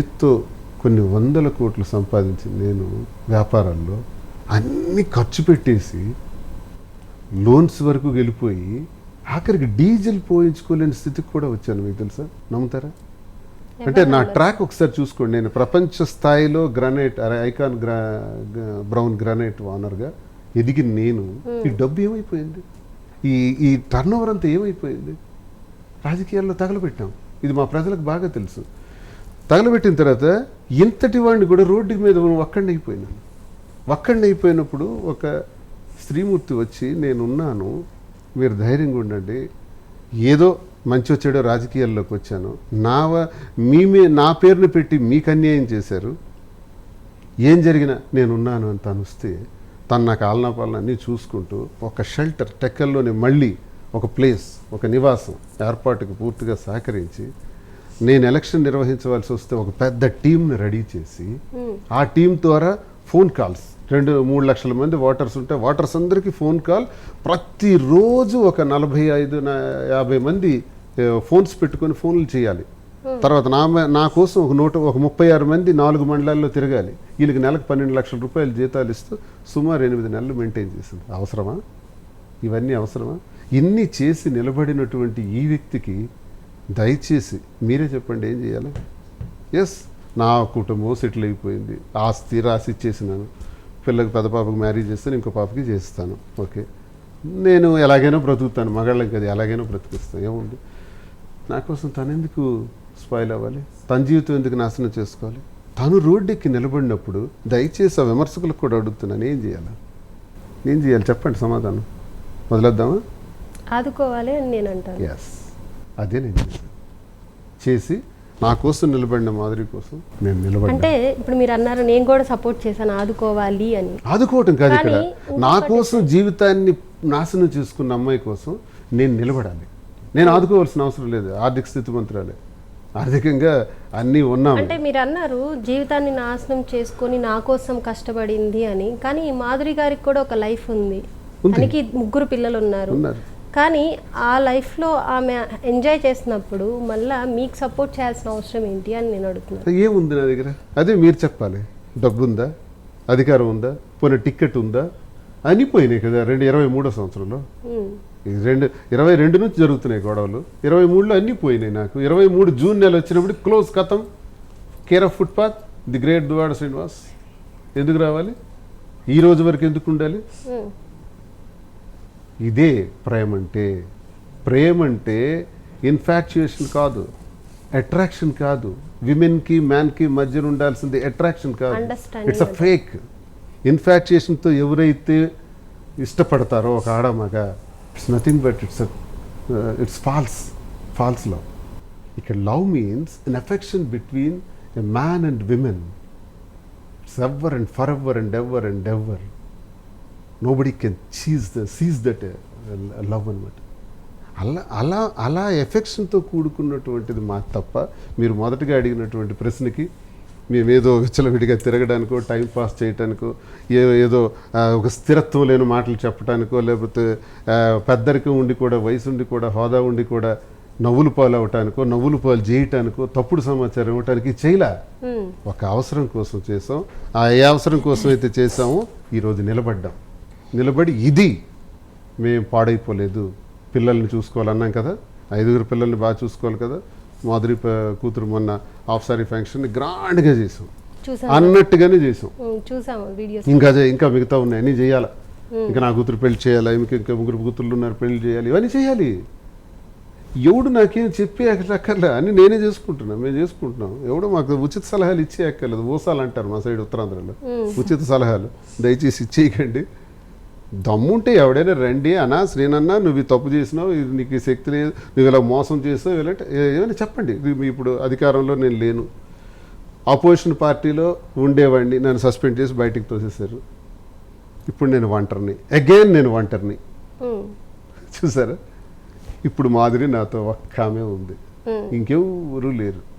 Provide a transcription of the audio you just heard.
చేత్తో కొన్ని వందల కోట్లు సంపాదించి నేను వ్యాపారాల్లో అన్ని ఖర్చు పెట్టేసి లోన్స్ వరకు వెళ్ళిపోయి ఆఖరికి డీజిల్ పోయించుకోలేని స్థితికి కూడా వచ్చాను. మీకు తెలుసా? నమ్ముతారా? అంటే నా ట్రాక్ ఒకసారి చూసుకోండి. నేను ప్రపంచ స్థాయిలో గ్రానైట్ అరే ఐకాన్ గ్రా బ్రౌన్ గ్రానైట్ ఓనర్గా ఎదిగిన నేను ఈ డబ్బు ఏమైపోయింది? ఈ ఈ టర్న్ ఓవర్ అంతా ఏమైపోయింది? రాజకీయాల్లో తగలబెట్టాం. ఇది మా ప్రజలకు బాగా తెలుసు. తగలబెట్టిన తర్వాత ఇంతటి వాడిని కూడా రోడ్డు మీద ఒక్కడిని అయిపోయినాను. ఒక్కడిని అయిపోయినప్పుడు ఒక స్త్రీమూర్తి వచ్చి నేనున్నాను మీరు ధైర్యంగా ఉండండి. ఏదో మంచి వచ్చాడో రాజకీయాల్లోకి వచ్చాను. నా వ- మీ మీ నా పేరుని పెట్టి మీకు అన్యాయం చేశారు. ఏం జరిగినా నేనున్నాను అని తను వస్తే తను నాకు ఆలనా అన్నీ చూసుకుంటూ ఒక షెల్టర్ టెక్కల్లోనే మళ్ళీ ఒక ప్లేస్ ఒక నివాసం ఏర్పాటుకు పూర్తిగా సహకరించి నేను ఎలక్షన్ నిర్వహించవలసి వస్తే ఒక పెద్ద టీంని రెడీ చేసి ఆ టీం ద్వారా ఫోన్ కాల్స్. రెండు మూడు లక్షల మంది ఓటర్స్ ఉంటే ఓటర్స్ అందరికీ ఫోన్ కాల్. ప్రతిరోజు ఒక నలభై ఐదు యాభై మంది ఫోన్స్ పెట్టుకొని ఫోన్లు చేయాలి. తర్వాత నా నా కోసం ఒక నూట ఒక ముప్పై ఆరు మంది నాలుగు మండలాల్లో తిరగాలి. వీళ్ళకి నెలకు పన్నెండు లక్షల రూపాయలు జీతాలు ఇస్తూ సుమారు ఎనిమిది నెలలు మెయింటైన్ చేసింది. అవసరమా? ఇవన్నీ అవసరమా? ఇన్ని చేసి నిలబడినటువంటి ఈ వ్యక్తికి దయచేసి మీరే చెప్పండి ఏం చేయాలి? ఎస్ నా కుటుంబం సెటిల్ అయిపోయింది. ఆస్తి రాసి ఇచ్చేసినాను. పిల్లకి పెద్ద పాపకి మ్యారేజ్ చేస్తాను ఇంకో పాపకి చేస్తాను. ఓకే నేను ఎలాగైనా బ్రతుకుతాను మగాళ్ళకి అది ఎలాగైనా బ్రతికిస్తాను. ఏముంది? నా కోసం తను ఎందుకు స్పాయిల్ అవ్వాలి? తన జీవితం ఎందుకు నాశనం చేసుకోవాలి? తను రోడ్డెక్కి నిలబడినప్పుడు దయచేసి ఆ విమర్శకులకు కూడా అడుగుతున్నాను ఏం చేయాలి? ఏం చేయాలి. చెప్పండి సమాధానం. వదిలేద్దామా? ఆదుకోవాలి అని నేను అంటాను. ఎస్ అదే నేను చేశాను. చేసి నా కోసం నిలబడిన మాదిరి కోసం నేను నిలబడ్డా. అంటే ఇప్పుడు మీరు అన్నారు నేను కూడా సపోర్ట్ చేశాను ఆదుకోవాలి అని. ఆదుకోవటం కాదు ఇక్కడ. నా కోసం జీవితాన్ని నాశనం చేసుకున్న అమ్మాయి కోసం నేను నిలబడాలి. నేను ఆదుకోవాల్సిన అవసరం లేదు ఆర్థిక స్థితిమంతురాలే ఆర్థికంగా అన్నీ ఉన్నాము. అంటే మీరు అన్నారు జీవితాన్ని నాశనం చేసుకొని నా కోసం కష్టపడింది అని. కానీ మాధురి గారికి కూడా ఒక లైఫ్ ఉంది. తనకి ముగ్గురు పిల్లలు ఉన్నారు. ఉన్నారు. కానీ ఆ లైఫ్లో ఆమె ఎంజాయ్ చేసినప్పుడు మళ్ళా మీకు సపోర్ట్ చేయాల్సిన అవసరం ఏంటి అని నేను అడుగుతున్నాను. ఏముంది నా దగ్గర? అదే మీరు చెప్పాలి. డబ్బు ఉందా అధికారం ఉందా? పోనీ టికెట్ ఉందా? అన్నీ పోయినాయి కదా రెండు ఇరవై మూడో సంవత్సరంలో. రెండు ఇరవై రెండు నుంచి జరుగుతున్నాయి గొడవలు. ఇరవై మూడులో అన్నీ పోయినాయి నాకు. ఇరవై మూడు జూన్ నెల వచ్చినప్పుడు క్లోజ్ కథం care of footpath the great Duvvada Srinivas. ఎందుకు రావాలి? ఈ రోజు వరకు ఎందుకు ఉండాలి. ఇదే ప్రేమ అంటే ప్రేమ అంటే ఇన్ఫాక్చుయేషన్ కాదు. అట్రాక్షన్ కాదు. విమెన్కి మ్యాన్కి మధ్యన ఉండాల్సింది అట్రాక్షన్ కాదు. ఇట్స్ అ ఫేక్ ఇన్ఫాక్చుయేషన్తో ఎవరైతే ఇష్టపడతారో ఒక ఆడ మగ it's nothing but it's it's false false love ఇక్కడ love means an affection between a man and women it's ever and for ever and ever and ever nobody can cheese the seize that love అనమాట అలా అలా అలా ఎఫెక్షన్తో కూడుకున్నటువంటిది మా తప్ప మీరు మొదటగా అడిగినటువంటి ప్రశ్నకి మేమేదో విచ్చలవిడిగా తిరగడానికో టైం పాస్ చేయటానికో ఏ ఏదో ఒక స్థిరత్వం లేని మాటలు చెప్పడానికో లేకపోతే పెద్దరికం ఉండి కూడా వయసు ఉండి కూడా హోదా ఉండి కూడా నవ్వులు పాలు అవటానికో నవ్వులు పాలు చేయటానికో తప్పుడు సమాచారం ఇవ్వటానికి చేయలే. ఒక అవసరం కోసం చేసాం. ఆ ఏ అవసరం కోసం అయితే చేసామో ఈరోజు నిలబడ్డాం. నిలబడి ఇది మేము పాడైపోలేదు. పిల్లల్ని చూసుకోవాలన్నాం కదా. ఐదుగురు పిల్లల్ని బాగా చూసుకోవాలి కదా. మాధురి కూతురు మొన్న హాఫ్ సారీ ఫంక్షన్ గ్రాండ్గా చేసాం. అన్నట్టుగానే చేసాం. ఇంకా ఇంకా మిగతా ఉన్నాయి. అన్నీ చేయాలి? ఇంకా నా కూతురు పెళ్ళి చేయాలి? ఇంకా ఇంకా ముగ్గురు కూతుర్లు ఉన్నారు పెళ్ళి చేయాలి? ఇవన్నీ చేయాలి. ఎవడు నాకేం చెప్పి అక్కర్లే. అని నేనే చేసుకుంటున్నా. మేము చేసుకుంటున్నాం. ఎవడో మాకు ఉచిత సలహాలు ఇచ్చే అక్కర్లేదు. ఊసాలు అంటారు మా సైడ్ ఉత్తరాంధ్రలో. ఉచిత సలహాలు. దయచేసి ఇచ్చేయకండి దమ్ముంటే ఎవడైనా రండి అన్నా శ్రీనన్నా నువ్వు తప్పు చేసినావు ఇది నీకు శక్తి లేదు నువ్వు ఇలా మోసం చేసావు ఇలాంటి ఏమైనా చెప్పండి. ఇప్పుడు అధికారంలో నేను లేను. అపోజిషన్ పార్టీలో ఉండేవాడిని నన్ను సస్పెండ్ చేసి బయటికి తోసేశారు. ఇప్పుడు నేను ఒంటరిని. అగైన్ నేను ఒంటరిని. ఉమ్. చూసారా? ఇప్పుడు మాదిరి నాతో ఒక్క ఆమె ఉంది. ఇంకెవరు లేరు.